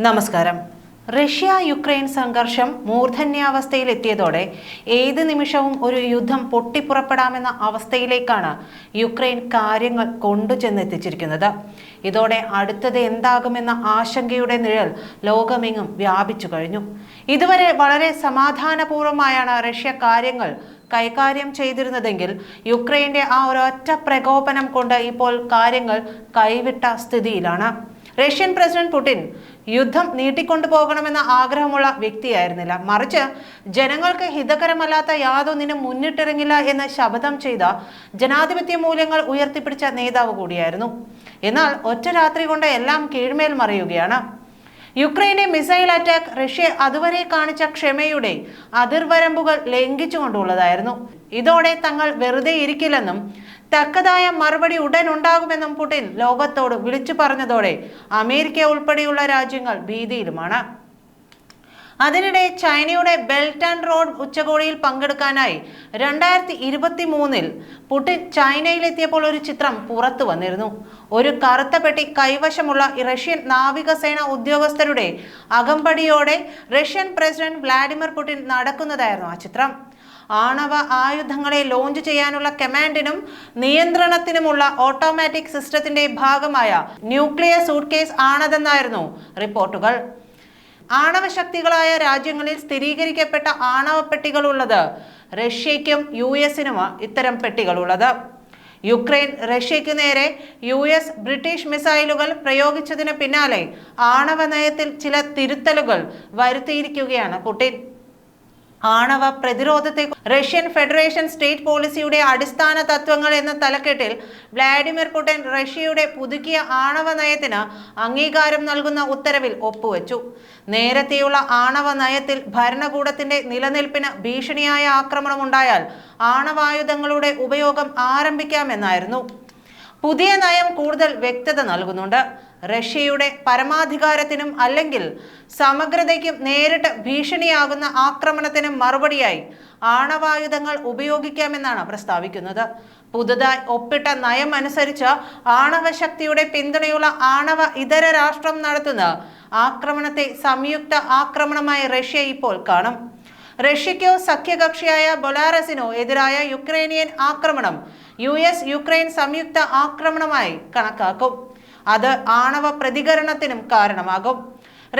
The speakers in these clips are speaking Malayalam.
നമസ്കാരം. റഷ്യ യുക്രൈൻ സംഘർഷം മൂർധന്യാവസ്ഥയിലെത്തിയതോടെ ഏത് നിമിഷവും ഒരു യുദ്ധം പൊട്ടിപ്പുറപ്പെടാമെന്ന അവസ്ഥയിലേക്കാണ് യുക്രൈൻ കാര്യങ്ങൾ കൊണ്ടുചെന്നെത്തിച്ചിരിക്കുന്നത്. ഇതോടെ അടുത്തത് എന്താകുമെന്ന ആശങ്കയുടെ നിഴൽ ലോകമെങ്ങും വ്യാപിച്ചു കഴിഞ്ഞു. ഇതുവരെ വളരെ സമാധാനപൂർവമായാണ് റഷ്യ കാര്യങ്ങൾ കൈകാര്യം ചെയ്തിരുന്നതെങ്കിൽ യുക്രൈന്റെ ആ ഒരൊറ്റ പ്രകോപനം കൊണ്ട് ഇപ്പോൾ കാര്യങ്ങൾ കൈവിട്ട സ്ഥിതിയിലാണ്. റഷ്യൻ പ്രസിഡന്റ് പുടിൻ യുദ്ധം നീട്ടിക്കൊണ്ടുപോകണമെന്ന ആഗ്രഹമുള്ള വ്യക്തിയായിരുന്നില്ല. മറിച്ച് ജനങ്ങൾക്ക് ഹിതകരമല്ലാത്ത യാതൊന്നിനും മുന്നിട്ടിറങ്ങില്ല എന്ന് ശപഥം ചെയ്ത ജനാധിപത്യ മൂല്യങ്ങൾ ഉയർത്തിപ്പിടിച്ച നേതാവ് കൂടിയായിരുന്നു. എന്നാൽ ഒറ്റ രാത്രി കൊണ്ട് എല്ലാം കീഴ്മേൽ മറിയുകയാണ്. യുക്രൈനെ മിസൈൽ അറ്റാക്ക് റഷ്യ അതുവരെ കാണിച്ച ക്ഷമയുടെ അതിർവരമ്പുകൾ ലംഘിച്ചുകൊണ്ടുള്ളതായിരുന്നു. ഇതോടെ തങ്ങൾ വെറുതെ ഇരിക്കില്ലെന്നും തക്കതായ മറുപടി ഉടൻ ഉണ്ടാകുമെന്നും പുടിൻ ലോകത്തോട് വിളിച്ചു പറഞ്ഞതോടെ അമേരിക്ക ഉൾപ്പെടെയുള്ള രാജ്യങ്ങൾ ഭീതിയിലുമാണ്. അതിനിടെ ചൈനയുടെ ബെൽറ്റ് ആൻഡ് റോഡ് ഉച്ചകോടിയിൽ പങ്കെടുക്കാനായി രണ്ടായിരത്തി ഇരുപത്തി മൂന്നിൽ പുടിൻ ചൈനയിലെത്തിയപ്പോൾ ഒരു ചിത്രം പുറത്തു വന്നിരുന്നു. ഒരു കറുത്ത പെട്ടി കൈവശമുള്ള റഷ്യൻ നാവികസേന ഉദ്യോഗസ്ഥരുടെ അകമ്പടിയോടെ റഷ്യൻ പ്രസിഡന്റ് വ്ളാഡിമിർ പുടിൻ നടക്കുന്നതായിരുന്നു ആ ചിത്രം. ആണവ ആയുധങ്ങളെ ലോഞ്ച് ചെയ്യാനുള്ള കമാൻഡിനും നിയന്ത്രണത്തിനുമുള്ള ഓട്ടോമാറ്റിക് സിസ്റ്റത്തിന്റെ ഭാഗമായ ന്യൂക്ലിയർ സൂട്ട്കേസ് ആണതെന്നായിരുന്നു റിപ്പോർട്ടുകൾ. ആണവ ശക്തികളായ രാജ്യങ്ങളിൽ സ്ഥിരീകരിക്കപ്പെട്ട ആണവ പെട്ടികളുള്ളത് റഷ്യയ്ക്കും യു എസിനുമാണ് ഇത്തരം പെട്ടികളുള്ളത്. യുക്രൈൻ റഷ്യയ്ക്ക് നേരെ യു എസ് ബ്രിട്ടീഷ് മിസൈലുകൾ പ്രയോഗിച്ചതിന് പിന്നാലെ ആണവ നയത്തിൽ ചില തിരുത്തലുകൾ വരുത്തിയിരിക്കുകയാണ് പുടിൻ. ആണവ പ്രതിരോധത്തെ റഷ്യൻ ഫെഡറേഷൻ സ്റ്റേറ്റ് പോളിസിയുടെ അടിസ്ഥാന തത്വങ്ങൾ എന്ന തലക്കെട്ടിൽ വ്ളാഡിമിർ പുടിൻ റഷ്യയുടെ പുതുക്കിയ ആണവ നയത്തിന് അംഗീകാരം നൽകുന്ന ഉത്തരവിൽ ഒപ്പുവെച്ചു. നേരത്തെയുള്ള ആണവ നയത്തിൽ ഭരണകൂടത്തിന്റെ നിലനിൽപ്പിന് ഭീഷണിയായ ആക്രമണമുണ്ടായാൽ ആണവായുധങ്ങളുടെ ഉപയോഗം ആരംഭിക്കാമെന്നായിരുന്നു. പുതിയ നയം കൂടുതൽ വ്യക്തത നൽകുന്നുണ്ട്. റഷ്യയുടെ പരമാധികാരത്തിനും അല്ലെങ്കിൽ സമഗ്രതയ്ക്കും നേരിട്ട് ഭീഷണിയാകുന്ന ആക്രമണത്തിനും മറുപടിയായി ആണവായുധങ്ങൾ ഉപയോഗിക്കാമെന്നാണ് പ്രസ്താവിക്കുന്നത്. പുതുതായി ഒപ്പിട്ട നയം അനുസരിച്ച് ആണവ ശക്തിയുടെ പിന്തുണയുള്ള ആണവ ഇതര രാഷ്ട്രം നടത്തുന്ന ആക്രമണത്തെ സംയുക്ത ആക്രമണമായി റഷ്യ ഇപ്പോൾ കാണും. റഷ്യയ്ക്കോ സഖ്യകക്ഷിയായ ബൊലാറസിനോ എതിരായ യുക്രൈനിയൻ ആക്രമണം യു എസ് യുക്രൈൻ സംയുക്ത ആക്രമണമായി കണക്കാക്കും. അത് ആണവ പ്രതികരണത്തിനും കാരണമാകും.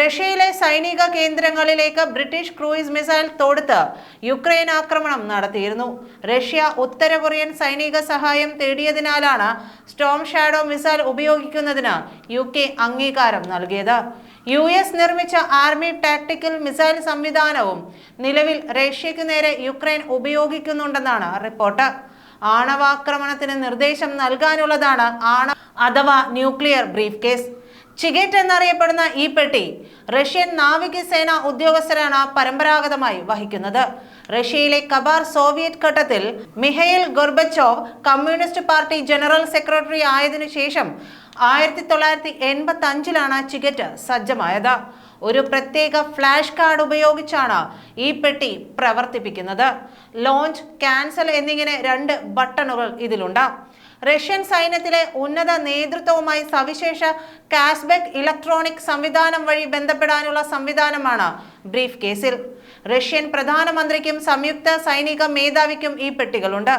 റഷ്യയിലെ സൈനിക കേന്ദ്രങ്ങളിലേക്ക് ബ്രിട്ടീഷ് ക്രൂയിസ് മിസൈൽ തൊടുത്ത് യുക്രൈൻ ആക്രമണം നടത്തിയിരുന്നു. റഷ്യ ഉത്തര കൊറിയൻ സൈനിക സഹായം തേടിയതിനാലാണ് സ്റ്റോം ഷാഡോ മിസൈൽ ഉപയോഗിക്കുന്നതിന് യു കെ അംഗീകാരം നൽകിയത്. യു എസ് നിർമ്മിച്ച ആർമി ടാക്ടിക്കൽ മിസൈൽ സംവിധാനവും നിലവിൽ റഷ്യയ്ക്ക് നേരെ യുക്രൈൻ ഉപയോഗിക്കുന്നുണ്ടെന്നാണ് റിപ്പോർട്ട്. ആണവാക്രമണത്തിന് നിർദ്ദേശം നൽകാനുള്ളതാണ് ആണ അഥവാ ന്യൂക്ലിയർ ബ്രീഫ് കേസ്. ചിഗേറ്റ് എന്നറിയപ്പെടുന്ന ഈ പെട്ടി റഷ്യൻ നാവികസേന ഉദ്യോഗസ്ഥരാണ് പരമ്പരാഗതമായി വഹിക്കുന്നത്. റഷ്യയിലെ കബാർ സോവിയറ്റ് ഘട്ടത്തിൽ Mikhail Gorbachev communist party general secretary ആയതിനു ശേഷം ആയിരത്തി തൊള്ളായിരത്തി എൺപത്തി അഞ്ചിലാണ് ചിഗറ്റ് സജ്ജമായത്. ഒരു പ്രത്യേക ഫ്ലാഷ് കാർഡ് ഉപയോഗിച്ചാണ് ഈ പെട്ടി പ്രവർത്തിപ്പിക്കുന്നത്. ലോഞ്ച് ക്യാൻസൽ എന്നിങ്ങനെ രണ്ട് ബട്ടണുകൾ ഇതിലുണ്ട്. റഷ്യൻ സൈന്യത്തിലെ ഉന്നത നേതൃത്വവുമായി സവിശേഷ കാസ്ബെക് ഇലക്ട്രോണിക് സംവിധാനം വഴി ബന്ധപ്പെടാനുള്ള സംവിധാനമാണ് ബ്രീഫ് കേസിൽ. റഷ്യൻ പ്രധാനമന്ത്രിക്കും സംയുക്ത സൈനിക മേധാവിക്കും ഈ പെട്ടികളുണ്ട്.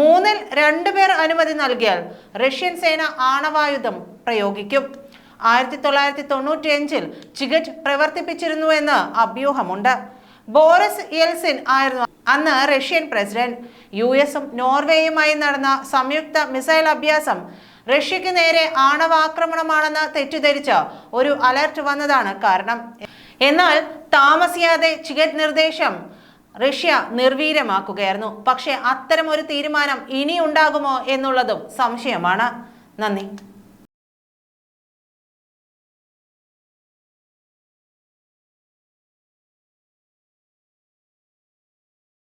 മൂന്നിൽ രണ്ടുപേർ അനുമതി നൽകിയാൽ റഷ്യൻ സേന ആണവായുധം പ്രയോഗിക്കും. ആയിരത്തി തൊള്ളായിരത്തി തൊണ്ണൂറ്റി അഞ്ചിൽ ചിഗറ്റ് പ്രവർത്തിപ്പിച്ചിരുന്നുവെന്ന് അഭ്യൂഹമുണ്ട്. ബോറിസ് യെൽസിൻ ആയിരുന്നു അന്ന് റഷ്യൻ പ്രസിഡന്റ്. യു എസും നോർവേയുമായി നടന്ന സംയുക്ത മിസൈൽ അഭ്യാസം റഷ്യക്ക് നേരെ ആണവാക്രമണമാണെന്ന് തെറ്റിദ്ധരിച്ച് ഒരു അലർട്ട് വന്നതാണ് കാരണം. എന്നാൽ താമസിയാതെ ചിഗറ്റ് നിർദ്ദേശം റഷ്യ നിർവീര്യമാക്കുകയായിരുന്നു. പക്ഷേ അത്തരം ഒരു തീരുമാനം ഇനി ഉണ്ടാകുമോ എന്നുള്ളതും സംശയമാണ്. നന്ദി.